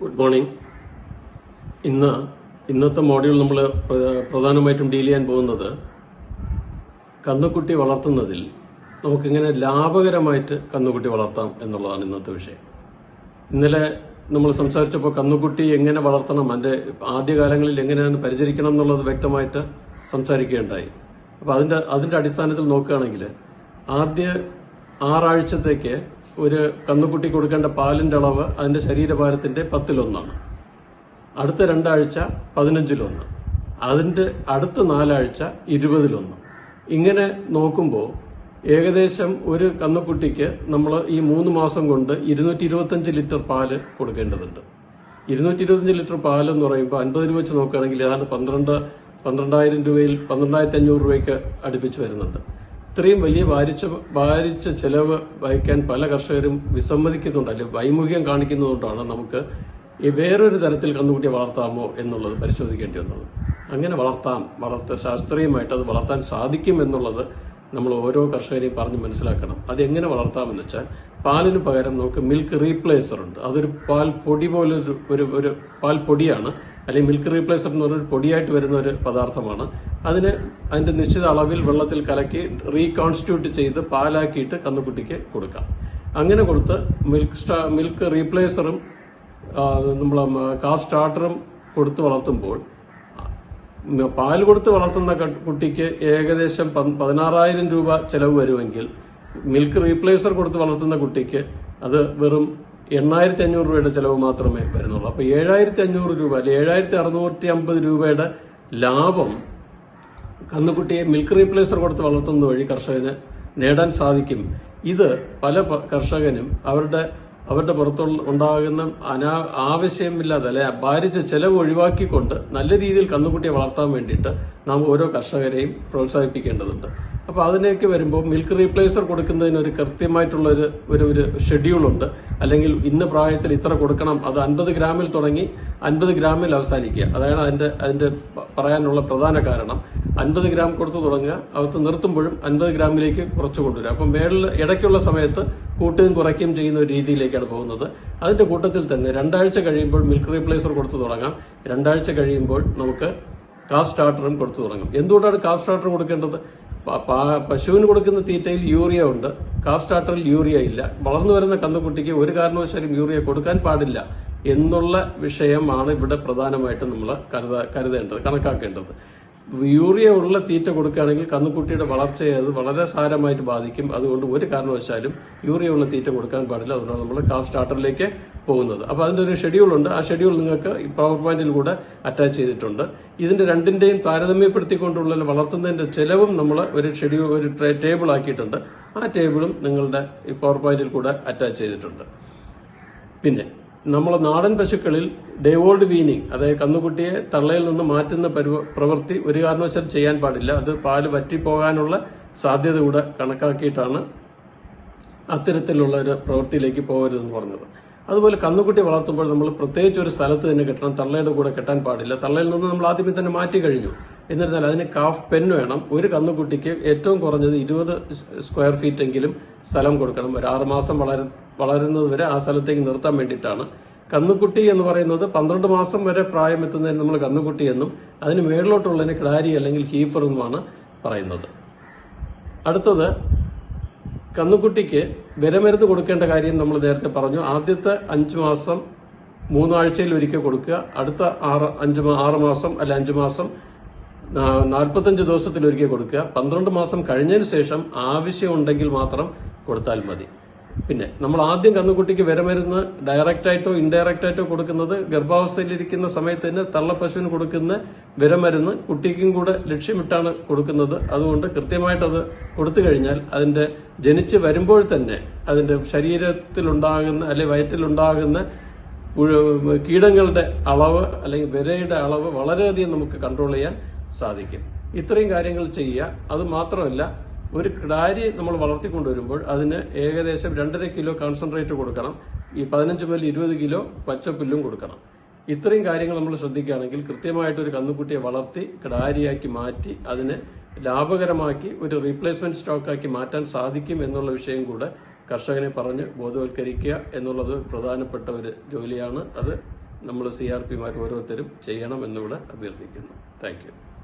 Good morning ഇന്ന് ഇന്നത്തെ module നമ്മൾ പ്രധാനമായിട്ടും ഡീൽ ചെയ്യാൻ പോകുന്നത് കന്നുകുട്ടി വളർത്തുന്നതിൽ നമുക്കിങ്ങനെ ലാഭകരമായിട്ട് കന്നുകുട്ടി വളർത്താം എന്നുള്ളതാണ് ഇന്നത്തെ വിഷയം. ഇന്നലെ നമ്മൾ സംസാരിച്ചപ്പോൾ കന്നുകുട്ടി എങ്ങനെ വളർത്തണം അതിന്റെ ആദ്യകാലങ്ങളിൽ എങ്ങനെയാണ് പരിചരിക്കണം എന്നുള്ളത് വ്യക്തമായിട്ട് സംസാരിക്കുകയുണ്ടായി. അപ്പോൾ അതിന്റെ അതിന്റെ അടിസ്ഥാനത്തിൽ നോക്കുകയാണെങ്കിൽ ആദ്യ ആറാഴ്ചത്തേക്ക് ഒരു കന്നുകുട്ടി കൊടുക്കേണ്ട പാലിന്റെ അളവ് അതിന്റെ ശരീരഭാരത്തിന്റെ പത്തിലൊന്നാണ്. അടുത്ത രണ്ടാഴ്ച പതിനഞ്ചിലൊന്ന്. അതിന്റെ അടുത്ത നാലാഴ്ച ഇരുപതിലൊന്ന്. ഇങ്ങനെ നോക്കുമ്പോൾ ഏകദേശം ഒരു കന്നുകുട്ടിക്ക് നമ്മൾ ഈ മൂന്ന് മാസം കൊണ്ട് ഇരുന്നൂറ്റി ഇരുപത്തഞ്ച് ലിറ്റർ പാൽ കൊടുക്കേണ്ടതുണ്ട്. ഇരുന്നൂറ്റി ഇരുപത്തഞ്ച് ലിറ്റർ പാൽ എന്ന് പറയുമ്പോൾ അൻപത് രൂപ വെച്ച് നോക്കുകയാണെങ്കിൽ ഏതാണ്ട് പന്ത്രണ്ട് പന്ത്രണ്ടായിരം രൂപയിൽ പന്ത്രണ്ടായിരത്തി അഞ്ഞൂറ് രൂപയ്ക്ക് അടുപ്പിച്ച് വരുന്നുണ്ട്. ഇത്രയും വലിയ വാരിച്ച വാരിച്ച ചെലവ് വഹിക്കാൻ പല കർഷകരും വിസമ്മതിക്കുന്നുണ്ട് അല്ലെങ്കിൽ വൈമുഖ്യം കാണിക്കുന്നതുകൊണ്ടാണ് നമുക്ക് ഈ വേറൊരു തരത്തിൽ കന്നുകുട്ടിയെ വളർത്താമോ എന്നുള്ളത് പരിശോധിക്കേണ്ടി വന്നത്. അങ്ങനെ വളർത്താം. വളർത്ത ശാസ്ത്രീയമായിട്ട് അത് വളർത്താൻ സാധിക്കും എന്നുള്ളത് നമ്മൾ ഓരോ കർഷകരെയും പറഞ്ഞ് മനസ്സിലാക്കണം. അത് എങ്ങനെ വളർത്താമെന്ന് വെച്ചാൽ പാലിന് പകരം നമുക്ക് മിൽക്ക് റീപ്ലേസർ ഉണ്ട് അതൊരു പാൽ പൊടി പോലെ ഒരു ഒരു ഒരു പാൽ പൊടിയാണ്. അല്ലെങ്കിൽ മിൽക്ക് റീപ്ലേസർ എന്ന് പറഞ്ഞ ഒരു പൊടിയായിട്ട് വരുന്ന ഒരു പദാർത്ഥമാണ്. അതിന് അതിന്റെ നിശ്ചിത അളവിൽ വെള്ളത്തിൽ കലക്കി റീകോൺസ്റ്റിറ്റ്യൂട്ട് ചെയ്ത് പാലാക്കിയിട്ട് കന്നുകുട്ടിക്ക് കൊടുക്കാം. അങ്ങനെ കൊടുത്ത് മിൽക്ക് സ്റ്റാ മിൽക്ക് റീപ്ലേസറും നമ്മൾ കാർ സ്റ്റാർട്ടറും കൊടുത്ത് വളർത്തുമ്പോൾ പാൽ കൊടുത്ത് വളർത്തുന്ന കുട്ടിക്ക് ഏകദേശം പതിനാറായിരം രൂപ ചെലവ് വരുമെങ്കിൽ മിൽക്ക് റീപ്ലേസർ കൊടുത്ത് വളർത്തുന്ന കുട്ടിക്ക് അത് വെറും എണ്ണായിരത്തി അഞ്ഞൂറ് രൂപയുടെ ചിലവ് മാത്രമേ വരുന്നുള്ളൂ. അപ്പൊ ഏഴായിരത്തി അഞ്ഞൂറ് രൂപ അല്ലെ ഏഴായിരത്തി അറുന്നൂറ്റി അമ്പത് രൂപയുടെ ലാഭം കന്നുകുട്ടിയെ മിൽക്ക് റീപ്ലേസർ കൊടുത്ത് വളർത്തുന്നത് വഴി കർഷകന് നേടാൻ സാധിക്കും. ഇത് പല കർഷകനും അവരുടെ അവരുടെ പുറത്തുള്ള ഉണ്ടാകുന്ന അനാ ആവശ്യമില്ലാതെ അല്ലെ ഭാരിച്ച ചെലവ് ഒഴിവാക്കിക്കൊണ്ട് നല്ല രീതിയിൽ കന്നുകുട്ടിയെ വളർത്താൻ വേണ്ടിയിട്ട് നാം ഓരോ കർഷകരെയും പ്രോത്സാഹിപ്പിക്കേണ്ടതുണ്ട്. അപ്പൊ അതിലേക്ക് വരുമ്പോൾ മിൽക്ക് റീപ്ലേസർ കൊടുക്കുന്നതിന് ഒരു കൃത്യമായിട്ടുള്ള ഒരു ഒരു ഒരു ഷെഡ്യൂൾ ഉണ്ട്. അല്ലെങ്കിൽ ഇന്ന പ്രായത്തിൽ ഇത്ര കൊടുക്കണം അത് അൻപത് ഗ്രാമിൽ തുടങ്ങി അൻപത് ഗ്രാമിൽ അവസാനിക്കുക. അതാണ് അതിന്റെ അതിന്റെ പറയാനുള്ള പ്രധാന കാരണം. അൻപത് ഗ്രാം കൊടുത്തു തുടങ്ങുക അകത്ത് നിർത്തുമ്പോഴും അൻപത് ഗ്രാമിലേക്ക് കുറച്ച് കൊണ്ടുവരിക. അപ്പം മേളിൽ ഇടയ്ക്കുള്ള സമയത്ത് കൂട്ടുകയും കുറയ്ക്കുകയും ചെയ്യുന്ന ഒരു രീതിയിലേക്കാണ് പോകുന്നത്. അതിന്റെ കൂട്ടത്തിൽ തന്നെ രണ്ടാഴ്ച കഴിയുമ്പോൾ മിൽക്ക് റീപ്ലേസർ കൊടുത്തു തുടങ്ങാം. രണ്ടാഴ്ച കഴിയുമ്പോൾ നമുക്ക് കാഫ് സ്റ്റാർട്ടറും കൊടുത്തു തുടങ്ങും. എന്തുകൊണ്ടാണ് കാഫ് സ്റ്റാർട്ടർ കൊടുക്കേണ്ടത്? പശുവിന് കൊടുക്കുന്ന തീറ്റയിൽ യൂറിയ ഉണ്ട്. കാഫ് സ്റ്റാർട്ടറിൽ യൂറിയ ഇല്ല. വളർന്നു വരുന്ന കന്നുകുട്ടിക്ക് ഒരു കാരണവശാലും യൂറിയ കൊടുക്കാൻ പാടില്ല എന്നുള്ള വിഷയമാണ് ഇവിടെ പ്രധാനമായിട്ടും നമ്മൾ കരുത കരുതേണ്ടത് കണക്കാക്കേണ്ടത്. യൂറിയ ഉള്ള തീറ്റ കൊടുക്കുകയാണെങ്കിൽ കന്നുകുട്ടിയുടെ വളർച്ചയെ അത് വളരെ സാരമായിട്ട് ബാധിക്കും. അതുകൊണ്ട് ഒരു കാരണവശാലും യൂറിയ ഉള്ള തീറ്റ കൊടുക്കാൻ പാടില്ല. അതുകൊണ്ടാണ് നമ്മൾ കാഫ് സ്റ്റാർട്ടറിലേക്ക് പോകുന്നത്. അപ്പോൾ അതിന്റെ ഒരു ഷെഡ്യൂൾ ഉണ്ട്. ആ ഷെഡ്യൂൾ നിങ്ങൾക്ക് പവർ പോയിന്റിൽ കൂടെ അറ്റാച്ച് ചെയ്തിട്ടുണ്ട്. ഇതിന്റെ രണ്ടിന്റെയും താരതമ്യപ്പെടുത്തിക്കൊണ്ടുള്ള വളർത്തുന്നതിന്റെ ചെലവും നമ്മൾ ഒരു ഷെഡ്യൂൾ ഒരു ടേബിൾ ആക്കിയിട്ടുണ്ട്. ആ ടേബിളും നിങ്ങളുടെ പവർ പോയിന്റിൽ കൂടെ അറ്റാച്ച് ചെയ്തിട്ടുണ്ട്. പിന്നെ നമ്മൾ നാടൻ പശുക്കളിൽ ഡേവോൾഡ് വീനിങ് അതായത് കന്നുകുട്ടിയെ തള്ളയിൽ നിന്ന് മാറ്റുന്ന പ്രവൃത്തി ഒരു കാരണവശാലും ചെയ്യാൻ പാടില്ല. അത് പാൽ വറ്റിപ്പോകാനുള്ള സാധ്യത കൂടെ കണക്കാക്കിയിട്ടാണ് അത്തരത്തിലുള്ള ഒരു പ്രവൃത്തിയിലേക്ക് പോകരുതെന്ന് പറഞ്ഞത്. അതുപോലെ കന്നുകുട്ടി വളർത്തുമ്പോൾ നമ്മൾ പ്രത്യേകിച്ച് ഒരു സ്ഥലത്ത് തന്നെ കെട്ടണം തള്ളയുടെ കൂടെ കെട്ടാൻ പാടില്ല. തള്ളയിൽ നിന്ന് നമ്മൾ ആദ്യമേ തന്നെ മാറ്റി കഴിഞ്ഞു. എന്നിരുന്നാൽ അതിന് കാഫ് പെൻ വേണം. ഒരു കന്നുകുട്ടിക്ക് ഏറ്റവും കുറഞ്ഞത് ഇരുപത് സ്ക്വയർ ഫീറ്റ് എങ്കിലും സ്ഥലം കൊടുക്കണം. ഒരു ആറുമാസം വളര വളരുന്നത് വരെ ആ സ്ഥലത്തേക്ക് നിർത്താൻ വേണ്ടിയിട്ടാണ്. കന്നുകുട്ടി എന്ന് പറയുന്നത് പന്ത്രണ്ട് മാസം വരെ പ്രായം എത്തുന്നതിന് നമ്മൾ കന്നുകുട്ടി എന്നും അതിന് മേളിലോട്ടുള്ളതിന് കിടാരി അല്ലെങ്കിൽ ഹീഫർ എന്നുമാണ് പറയുന്നത്. അടുത്തത് കന്നുകുട്ടിക്ക് വിരമരുന്ന് കൊടുക്കേണ്ട കാര്യം നമ്മൾ നേരത്തെ പറഞ്ഞു. ആദ്യത്തെ അഞ്ച് മാസം മൂന്നാഴ്ചയിൽ ഒരിക്കൽ കൊടുക്കുക. അടുത്ത ആറ് അഞ്ച് ആറ് മാസം അല്ല അഞ്ച് മാസം നാൽപ്പത്തഞ്ച് ദിവസത്തിൽ ഒരിക്കൽ കൊടുക്കുക. പന്ത്രണ്ട് മാസം കഴിഞ്ഞതിന് ശേഷം ആവശ്യമുണ്ടെങ്കിൽ മാത്രം കൊടുത്താൽ മതി. പിന്നെ നമ്മൾ ആദ്യം കന്നുകുട്ടിക്ക് വിരമരുന്ന് ഡയറക്റ്റ് ആയിട്ടോ ഇൻഡയറക്റ്റ് ആയിട്ടോ കൊടുക്കുന്നത് ഗർഭാവസ്ഥയിലിരിക്കുന്ന സമയത്ത് തന്നെ തള്ളപ്പശുവിന് കൊടുക്കുന്ന വിരമരുന്ന് കുട്ടിക്കും കൂടെ ലക്ഷ്യമിട്ടാണ് കൊടുക്കുന്നത്. അതുകൊണ്ട് കൃത്യമായിട്ട് അത് കൊടുത്തു കഴിഞ്ഞാൽ അതിന്റെ ജനിച്ച് വരുമ്പോൾ തന്നെ അതിന്റെ ശരീരത്തിലുണ്ടാകുന്ന അല്ലെങ്കിൽ വയറ്റിലുണ്ടാകുന്ന കീടങ്ങളുടെ അളവ് അല്ലെങ്കിൽ വിരയുടെ അളവ് വളരെയധികം നമുക്ക് കൺട്രോൾ ചെയ്യാൻ സാധിക്കും. ഇത്രയും കാര്യങ്ങൾ ചെയ്യുക. അത് മാത്രമല്ല ഒരു കിടാരി നമ്മൾ വളർത്തിക്കൊണ്ടുവരുമ്പോൾ അതിന് ഏകദേശം രണ്ടര കിലോ കോൺസെൻട്രേറ്റ് കൊടുക്കണം. ഈ പതിനഞ്ച് മുതൽ ഇരുപത് കിലോ പച്ചപ്പുല്ലും കൊടുക്കണം. ഇത്രയും കാര്യങ്ങൾ നമ്മൾ ശ്രദ്ധിക്കുകയാണെങ്കിൽ കൃത്യമായിട്ട് ഒരു കന്നുകുട്ടിയെ വളർത്തി കിടാരിയാക്കി മാറ്റി അതിനെ ലാഭകരമാക്കി ഒരു റീപ്ലേസ്മെന്റ് സ്റ്റോക്കാക്കി മാറ്റാൻ സാധിക്കും എന്നുള്ള വിഷയം കൂടെ കർഷകനെ പറഞ്ഞ് ബോധവൽക്കരിക്കുക എന്നുള്ളത് പ്രധാനപ്പെട്ട ഒരു ജോലിയാണ്. അത് നമ്മൾ സി ആർ പിമാർ ഓരോരുത്തരും ചെയ്യണം എന്നുകൂടെ അഭ്യർത്ഥിക്കുന്നു. താങ്ക്